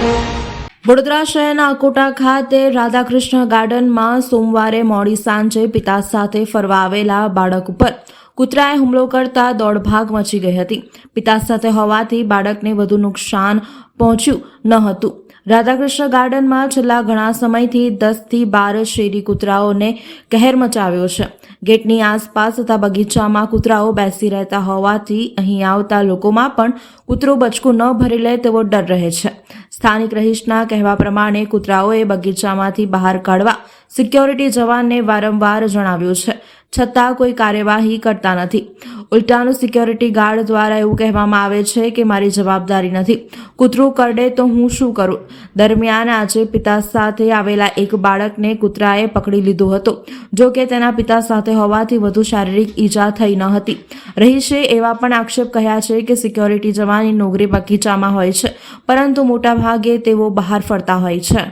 વડોદરા શહેરના અકોટા ખાતે રાધાકૃષ્ણ ગાર્ડનમાં સોમવારે મોડી સાંજે પિતા સાથે ફરવા આવેલા બાળક ઉપર કૂતરાએ હુમલો કરતા દોડભાગ મચી ગઈ હતી. પિતા સાથે હોવાથી બાળકને વધુ નુકસાન પહોંચ્યું ન હતું. રાધાકૃષ્ણ ગાર્ડનમાં છેલ્લા ઘણા સમયથી દસથી બાર શેરી કૂતરાઓને કહેર મચાવ્યો છે. ગેટની આસપાસ તથા બગીચામાં કૂતરાઓ બેસી રહેતા હોવાથી અહીં આવતા લોકોમાં પણ કૂતરો બચકું ન ભરી લે તેવો ડર રહે છે. સ્થાનિક રહીશના કહેવા પ્રમાણે કૂતરાઓએ બગીચામાંથી બહાર કાઢવા સિક્યોરિટી જવાનને વારંવાર જણાવ્યું છે. છતાં કોઈ કાર્યવાહી કરતા નથી. ઉલટાનું સિક્યોરિટી ગાર્ડ દ્વારા એવું કહેવામાં આવે છે કે મારી જવાબદારી નથી. કૂતરું કરડે તો હું શું કરું? દરમિયાન આજે પિતા સાથે આવેલા એક બાળકને કૂતરાએ પકડી લીધો હતો. જો કે તેના પિતા સાથે હોવાથી વધુ શારીરિક ઈજા થઈ ન હતી. રહીશે એવા પણ આક્ષેપ કહ્યા છે કે સિક્યોરિટી જવાની નોકરી બગીચામાં હોય છે, પરંતુ મોટાભાગે તેઓ બહાર ફરતા હોય છે.